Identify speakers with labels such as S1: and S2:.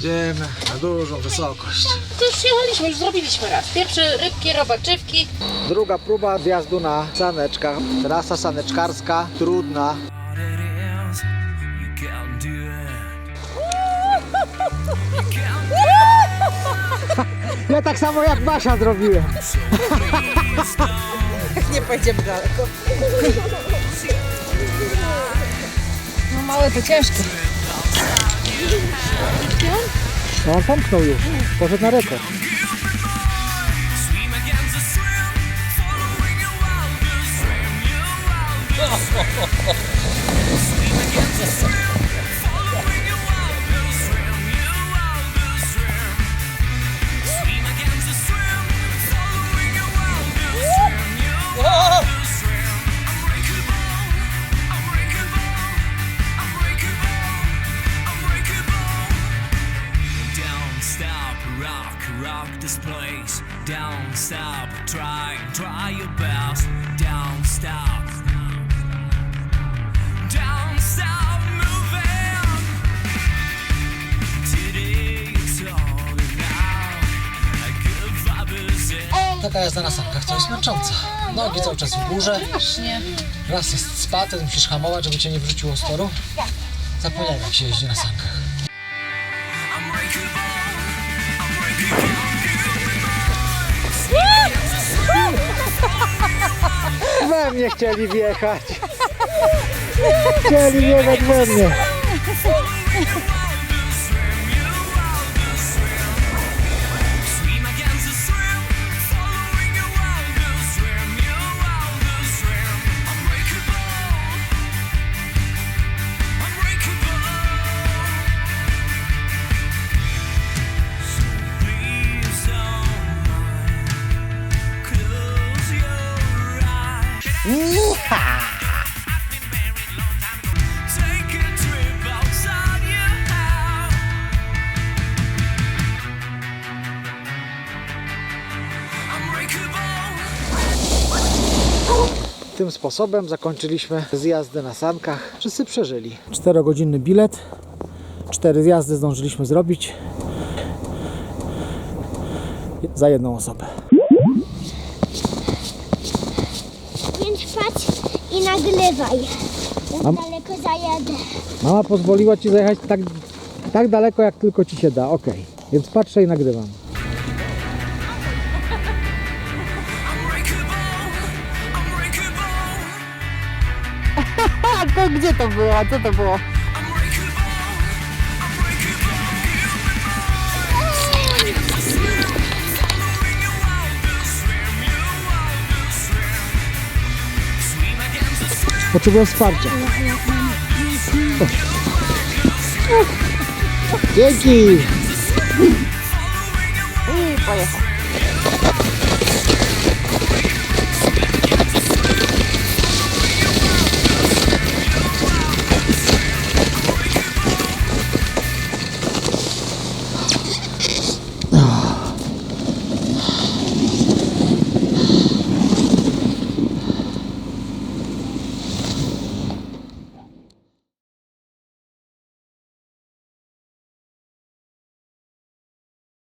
S1: Jedziemy na dużą wysokość.
S2: To już jechaliśmy, już zrobiliśmy raz. Pierwszy rybki, robaczywki.
S1: Druga próba zjazdu na saneczkach. Trasa saneczkarska, trudna. Ja tak samo jak Basia zrobiłem.
S2: Nie pojedziemy daleko. No małe to ciężkie.
S1: No on pomknął już. Poszedł na rekord.
S3: Don't stop, rock, rock this place. Don't stop, try, try your best. Don't stop. Don't stop moving. Today it's all about. A good vibe is it.
S1: Taka jazda na sankach, to jest męcząca. Nogi cały czas w górze.
S2: Strasznie.
S1: Raz jest spad, musisz hamować, żeby cię nie wrzuciło z toru. Zapomniałem jak się jeździ na sankach. We mnie chcieli wjechać. Chcieli wjechać we mnie.
S3: Eyes. Take a trip outside your house. Unbreakable.
S1: Tym sposobem zakończyliśmy zjazdy na sankach. Wszyscy przeżyli. 4-godzinny bilet. Cztery zjazdy zdążyliśmy zrobić. Za jedną osobę.
S4: Więc patrz i nagrywaj. Jak
S1: Mam-
S4: daleko zajadę.
S1: Mama pozwoliła Ci zajechać tak, tak daleko, jak tylko Ci się da. Ok. Więc patrzę i nagrywam.
S2: A to gdzie to było? Co to było?
S1: Potrzebuję wsparcia. Dzięki!
S2: I pojechał.